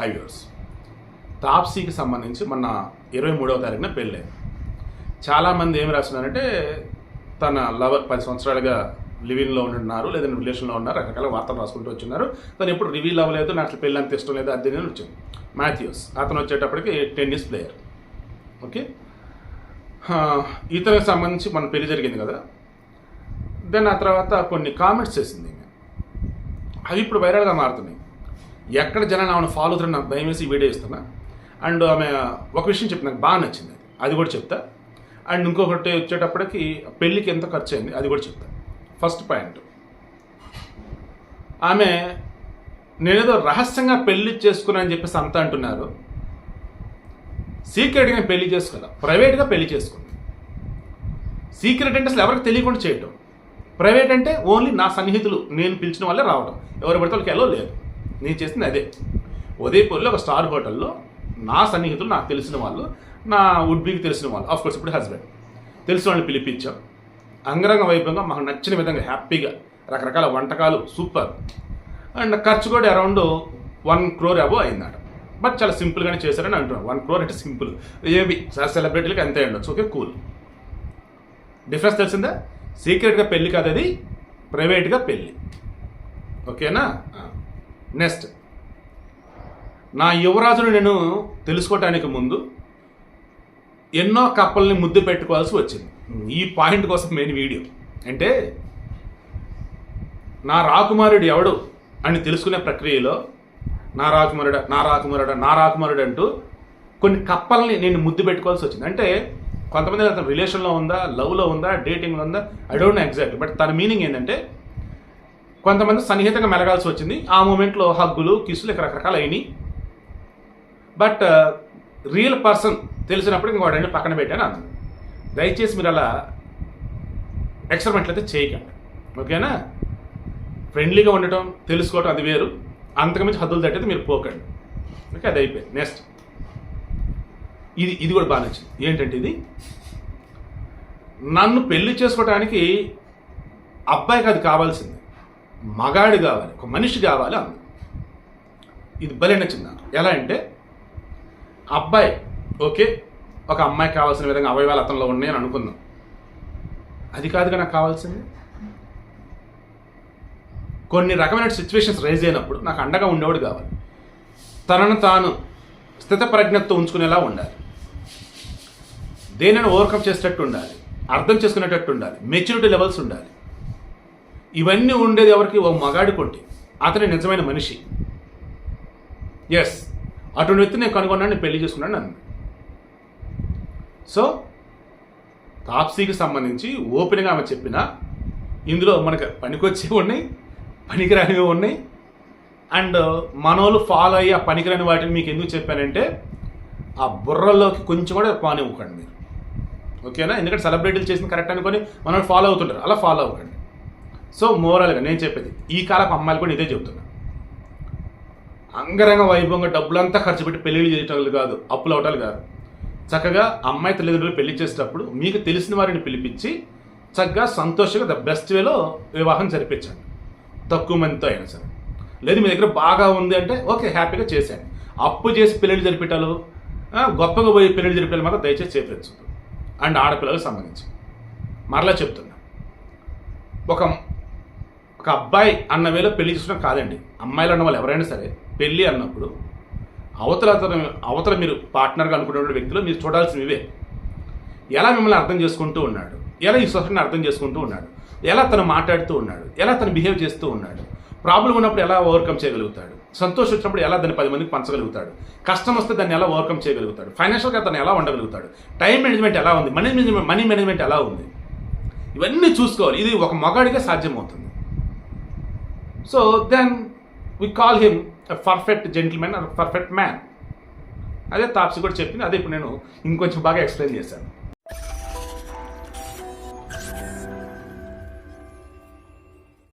హైవేర్స్ తాప్సీకి సంబంధించి మొన్న ఇరవై మూడవ తారీఖున పెళ్ళి. చాలామంది ఏమి రాస్తున్నారంటే తన లవర్ పది సంవత్సరాలుగా లివింగ్లో ఉంటున్నారు లేదంటే రిలేషన్లో ఉన్నారు రకరకాల వార్తలు రాసుకుంటూ వచ్చినారు. తను ఎప్పుడు రివీల్ అవ్వలేదు నాకు అసలు పెళ్ళి అంత ఇష్టం లేదు అది నేను వచ్చింది మాథ్యూస్. అతను వచ్చేటప్పటికి టెన్నిస్ ప్లేయర్. ఓకే? ఇతనికి సంబంధించి మన పెళ్ళి జరిగింది కదా. దెన్ ఆ తర్వాత కొన్ని కామెంట్స్ చేసింది అవి ఇప్పుడు వైరల్గా మారుతున్నాయి. ఎక్కడ జనాలు ఆమెను ఫాలో అవుతున్న నాకు భయం వేసి వీడియో ఇస్తున్నా అండ్ ఆమె ఒక విషయం చెప్పి నాకు బాగా నచ్చింది. అది కూడా చెప్తా. అండ్ ఇంకొకటి వచ్చేటప్పటికి పెళ్ళికి ఎంత ఖర్చు అయింది అది కూడా చెప్తా. ఫస్ట్ పాయింట్ ఆమె నేనేదో రహస్యంగా పెళ్ళి చేసుకున్నా అని చెప్పేసి అంతా అంటున్నారు. సీక్రెట్గా పెళ్ళి చేసుకోవాలా? ప్రైవేట్గా పెళ్ళి చేసుకుంది సీక్రెట్ అంటే అసలు ఎవరికి తెలియకుండా చేయటం. ప్రైవేట్ అంటే ఓన్లీ నా సన్నిహితులు నేను పిలిచిన వాళ్ళే రావడం ఎవరు పడితే వాళ్ళకి ఎలా లేదు. నేను చేసింది అదే. ఉదయపూర్లో ఒక స్టార్ హోటల్లో నా సన్నిహితులు నాకు తెలిసిన వాళ్ళు నా వుడ్బీకి తెలిసిన వాళ్ళు ఆఫ్ కోర్స్ ఇప్పుడు హస్బెండ్ తెలిసిన వాళ్ళని పిలిపించాం. అంగరంగ వైభవంగా మాకు నచ్చిన విధంగా హ్యాపీగా రకరకాల వంటకాలు సూపర్ అండ్ ఖర్చు కూడా అరౌండ్ వన్ క్రోర్ అబో అయిందట. బట్ చాలా సింపుల్గానే చేశారని అంటున్నాను వన్ క్రోర్ అంటే సింపుల్ ఏవి? సార్ సెలబ్రిటీలకి అంతే ఉండొచ్చు. ఓకే కూల్ డిఫరెన్స్ తెలిసిందా? సీక్రెట్గా పెళ్ళి కాదు అది ప్రైవేట్గా పెళ్ళి ఓకేనా నెక్స్ట్ నా యువరాజును నేను తెలుసుకోవటానికి ముందు ఎన్నో కప్పల్ని ముద్దు పెట్టుకోవాల్సి వచ్చింది. ఈ పాయింట్ కోసం మెయిన్ వీడియో అంటే నా రాకుమారుడు ఎవడు అని తెలుసుకునే ప్రక్రియలో నా రాకుమారుడ నా రాకుమారుడ నా రాకుమారుడు అంటూ కొన్ని కప్పల్ని నేను ముద్దు పెట్టుకోవాల్సి వచ్చింది. అంటే కొంతమంది అతను రిలేషన్లో ఉందా లవ్లో ఉందా డేటింగ్లో ఉందా? I don't know exact but తన మీనింగ్ ఏంటంటే కొంతమంది సన్నిహితంగా మెలగాల్సి వచ్చింది. ఆ మూమెంట్లో హగ్గులు కిసులు ఇక రకరకాలు అయినాయి. బట్ రియల్ పర్సన్ తెలిసినప్పుడు ఇంకో రెండు పక్కన పెట్టాను అన్నాను దయచేసి మీరు అలా ఎక్స్పెరిమెంట్లు అయితే చేయకండి. ఓకేనా ఫ్రెండ్లీగా ఉండటం తెలుసుకోవటం అది వేరు. అంతకుమించి హద్దులు తట్టయితే మీరు పోకండి. ఓకే అది అయిపోయింది. నెక్స్ట్ ఇది ఇది కూడా బాగా నచ్చింది ఏంటంటే ఇది? నన్ను పెళ్ళి చేసుకోవడానికి అబ్బాయికి అది కావాల్సింది. మగాడు కావాలి ఒక మనిషి కావాలి అంది ఇది భలే నచ్చింది నాకు. ఎలా అంటే అబ్బాయి ఓకే ఒక అమ్మాయి కావాల్సిన విధంగా అవయవాలు అతనిలో ఉన్నాయని అనుకుందాం. అది కాదుగా నాకు కావాల్సింది. కొన్ని రకమైన సిచ్యువేషన్స్ రైజ్ అయినప్పుడు నాకు అండగా ఉండేవాడు కావాలి. తనను తాను స్థిత ఉంచుకునేలా ఉండాలి. దేనిని ఓవర్కమ్ చేసేటట్టు ఉండాలి. అర్థం చేసుకునేటట్టు ఉండాలి. మెచ్యూరిటీ లెవెల్స్ ఉండాలి. ఇవన్నీ ఉండేది ఎవరికి? ఓ మగాడి కొట్టి అతని నిజమైన మనిషి. ఎస్ అటువంటి వ్యక్తి నేను కనుగొన్నాను నేను పెళ్ళి చేసుకున్నాను అన్న సో తాప్సీకి సంబంధించి ఓపెన్గా ఆమె చెప్పిన ఇందులో మనకు పనికొచ్చేవి ఉన్నాయి పనికిరానివి ఉన్నాయి అండ్ మనోళ్ళు ఫాలో అయ్యి ఆ పనికిరాని వాటిని మీకు ఎందుకు చెప్పానంటే ఆ బుర్రలోకి కొంచెం కూడా పానివ్వకండి మీరు. ఓకేనా? ఎందుకంటే సెలబ్రిటీలు చేసిన కరెక్ట్ అనుకొని మనం ఫాలో అవుతుంటారు. అలా ఫాలో అవ్వకండి సో మోరల్గా నేను చెప్పేది ఈ కాలపు అమ్మాయిలు కూడా ఇదే చెబుతున్నా. అంగరంగ వైభవంగా డబ్బులంతా ఖర్చు పెట్టి పెళ్ళిళ్ళు చేయటాలు కాదు అప్పులు అవటాలు కాదు. చక్కగా అమ్మాయి తల్లిదండ్రులు పెళ్ళి చేసేటప్పుడు మీకు తెలిసిన వారిని పిలిపించి చక్కగా సంతోషంగా ద బెస్ట్ వేలో వివాహం జరిపించండి. తక్కువ మందితో అయినా సరే. లేదు మీ దగ్గర బాగా ఉంది అంటే ఓకే హ్యాపీగా చేశాను అప్పు చేసి పెళ్ళిళ్ళు జరిపేటాలు గొప్పగా పోయి పెళ్ళిళ్ళు జరిపేటాలు మాత్రం దయచేసి చేపించదు అండ్ ఆడపిల్లలకు సంబంధించి. మరలా చెప్తున్నా. ఒక ఒక అబ్బాయి అన్న వేళ పెళ్ళి చేసిన కాదండి. అమ్మాయిలు అన్న వాళ్ళు ఎవరైనా సరే పెళ్ళి అన్నప్పుడు అవతల అవతల మీరు పార్ట్నర్గా అనుకునే వ్యక్తులు మీరు చూడాల్సినవి ఇవే. ఎలా మిమ్మల్ని అర్థం చేసుకుంటూ ఉన్నాడు? ఎలా ఈ సొసైటీని అర్థం చేసుకుంటూ ఉన్నాడు? ఎలా తను మాట్లాడుతూ ఉన్నాడు? ఎలా తను బిహేవ్ చేస్తూ ఉన్నాడు? ప్రాబ్లం ఉన్నప్పుడు ఎలా ఓవర్కమ్ చేయగలుగుతాడు? సంతోషం వచ్చినప్పుడు ఎలా దాన్ని పది మందికి పంచగలుగుతాడు? కష్టం వస్తే దాన్ని ఎలా ఓవర్కమ్ చేయగలుగుతాడు? ఫైనాన్షియల్గా తను ఎలా ఉండగలుగుతాడు? టైం మేనేజ్మెంట్ ఎలా ఉంది? మనీ మేనేజ్మెంట్ మనీ మేనేజ్మెంట్ ఎలా ఉంది? ఇవన్నీ చూసుకోవాలి. ఇది ఒక మగాడికే సాధ్యమవుతుంది. So then we call him perfect gentleman or perfect man అదే తాప్సి కూడా చెప్పింది. అదే ఇప్పుడు నేను ఇంకొంచెం బాగా ఎక్స్ప్లెయిన్ చేశాను.